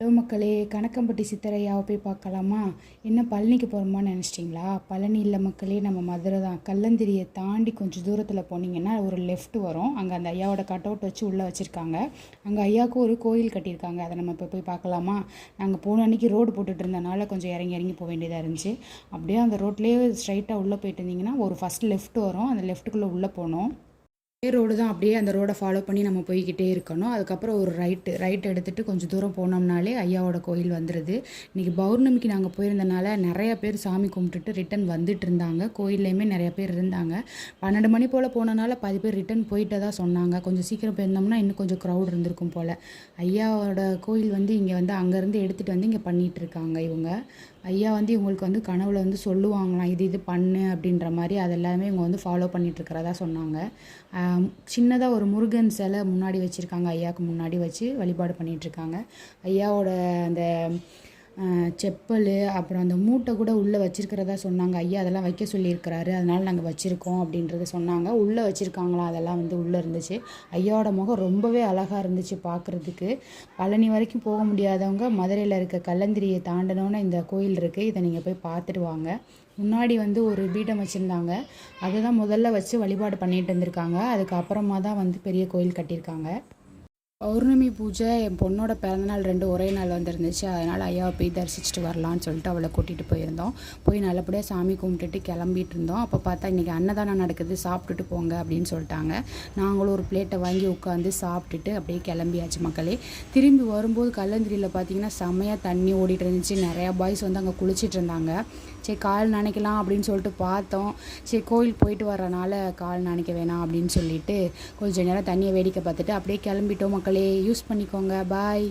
Hello மக்களே கணக்கம்பட்டி சித்தரையாவை போய் பார்க்கலாமா? என்ன பழனிக்கு போகிறோமான்னு நினச்சிட்டிங்களா? பழனி இல்லை மக்களே நம்ம மதுரை தான். கல்லந்திரியை தாண்டி கொஞ்சம் தூரத்தில் போனீங்கன்னா ஒரு லெஃப்ட் வரும். அங்கே அந்த ஐயாவோட கட் அவுட் வச்சு உள்ளே வச்சுருக்காங்க. அங்கே ஐயாவுக்கு ஒரு கோயில் கட்டியிருக்காங்க. அதை நம்ம இப்போ போய் பார்க்கலாமா? நாங்கள் போன அன்றைக்கி ரோடு போட்டுட்டு இருந்தனால கொஞ்சம் இறங்கி இறங்கி போக வேண்டியதாக இருந்துச்சு. அப்படியே அந்த ரோட்லேயே ஸ்ட்ரைட்டாக உள்ளே போயிட்டு இருந்தீங்கன்னா ஒரு ஃபஸ்ட் லெஃப்ட் வரும். அந்த லெஃப்ட்டுக்குள்ளே உள்ளே போனோம். ரோடு தான் அப்படியே அந்த ரோடை ஃபாலோ பண்ணி நம்ம போய்கிட்டே இருக்கணும். அதுக்கப்புறம் ஒரு ரைட்டு ரைட் எடுத்துகிட்டு கொஞ்சம் தூரம் போனோம்னாலே ஐயாவோட கோயில் வந்துடுது இன்றைக்கி பௌர்ணமிக்கு நாங்கள் போயிருந்தனால நிறைய பேர் சாமி கும்பிட்டுட்டு ரிட்டன் வந்துட்டு இருந்தாங்க. கோயில்லையுமே நிறைய பேர் இருந்தாங்க. பன்னெண்டு மணி போல் போனனால பாதி பேர் ரிட்டன் போயிட்டே தான் சொன்னாங்க. கொஞ்சம் சீக்கிரம் போயிருந்தோம்னா இன்னும் கொஞ்சம் க்ரௌட் இருந்திருக்கும் போல். ஐயாவோட கோயில் வந்து இங்கே வந்து அங்கேருந்து எடுத்துகிட்டு வந்து இங்கே பண்ணிகிட்டு இருக்காங்க இவங்க. ஐயா வந்து இவங்களுக்கு வந்து கனவுல வந்து சொல்லுவாங்களாம் இது இது பண்ணு அப்படின்ற மாதிரி. அதெல்லாமே இவங்க வந்து ஃபாலோ பண்ணிட்டு இருக்கிறதா சொன்னாங்க. சின்னதாக ஒரு முருகன் சிலை முன்னாடி வச்சுருக்காங்க. ஐயாவுக்கு முன்னாடி வச்சு வழிபாடு பண்ணிகிட்ருக்காங்க ஐயாவோட அந்த செப்பல் அப்புறம் அந்த மூட்டை கூட உள்ளே வச்சுருக்கிறதா சொன்னாங்க. ஐயா அதெல்லாம் வைக்க சொல்லியிருக்கிறாரு. அதனால் நாங்கள் வச்சுருக்கோம் அப்படின்றத சொன்னாங்க. உள்ளே வச்சுருக்காங்களா? அதெல்லாம் வந்து உள்ளே இருந்துச்சு. ஐயாவோட முகம் ரொம்பவே அழகாக இருந்துச்சு பார்க்குறதுக்கு பழனி வரைக்கும் போக முடியாதவங்க மதுரையில் இருக்க கல்லந்திரியை தாண்டனோன்னு இந்த கோயில் இருக்குது இதை நீங்கள் போய் பார்த்துட்டு வாங்க. முன்னாடி வந்து ஒரு பீடம் வச்சுருந்தாங்க. அதை தான் முதல்ல வச்சு வழிபாடு பண்ணிட்டு இருந்திருக்காங்க அதுக்கப்புறமா தான் வந்து பெரிய கோயில் கட்டியிருக்காங்க. பௌர்ணமி பூஜை என் பொண்ணோட பிறந்தநாள் ரெண்டு ஒரே நாள் வந்துருந்துச்சு. அதனால் ஐயாவை போய் தரிசிச்சுட்டு வரலான்னு சொல்லிட்டு அவளை கூட்டிகிட்டு போயிருந்தோம். போய் நல்லபடியாக சாமி கும்பிட்டுட்டு கிளம்பிட்டு இருந்தோம். அப்போ பார்த்தா இன்றைக்கி அன்னதானம் நடக்குது சாப்பிட்டுட்டு போங்க அப்படின்னு சொல்லிட்டாங்க. நாங்களும் ஒரு பிளேட்டை வாங்கி உட்காந்து சாப்பிட்டுட்டு அப்படியே கிளம்பியாச்சு மக்களே. திரும்பி வரும்போது கல்லந்திரியில் பார்த்தீங்கன்னா செம்மையாக தண்ணி ஓடிட்டு இருந்துச்சு. நிறையா பாய்ஸ் வந்து அங்கே குளிச்சிட்டு இருந்தாங்க. சரி கால் நினைக்கலாம் அப்படின்னு சொல்லிட்டு பார்த்தோம். சரி கோயில் போயிட்டு வரனால கால் நினைக்க வேணாம் அப்படின்னு சொல்லிட்டு கொஞ்சம் நேரம் தண்ணியை வேடிக்கை பார்த்துட்டு அப்படியே கிளம்பிட்டோம் மக்கள். மக்களே யூஸ் பண்ணிக்கோங்க. பாய்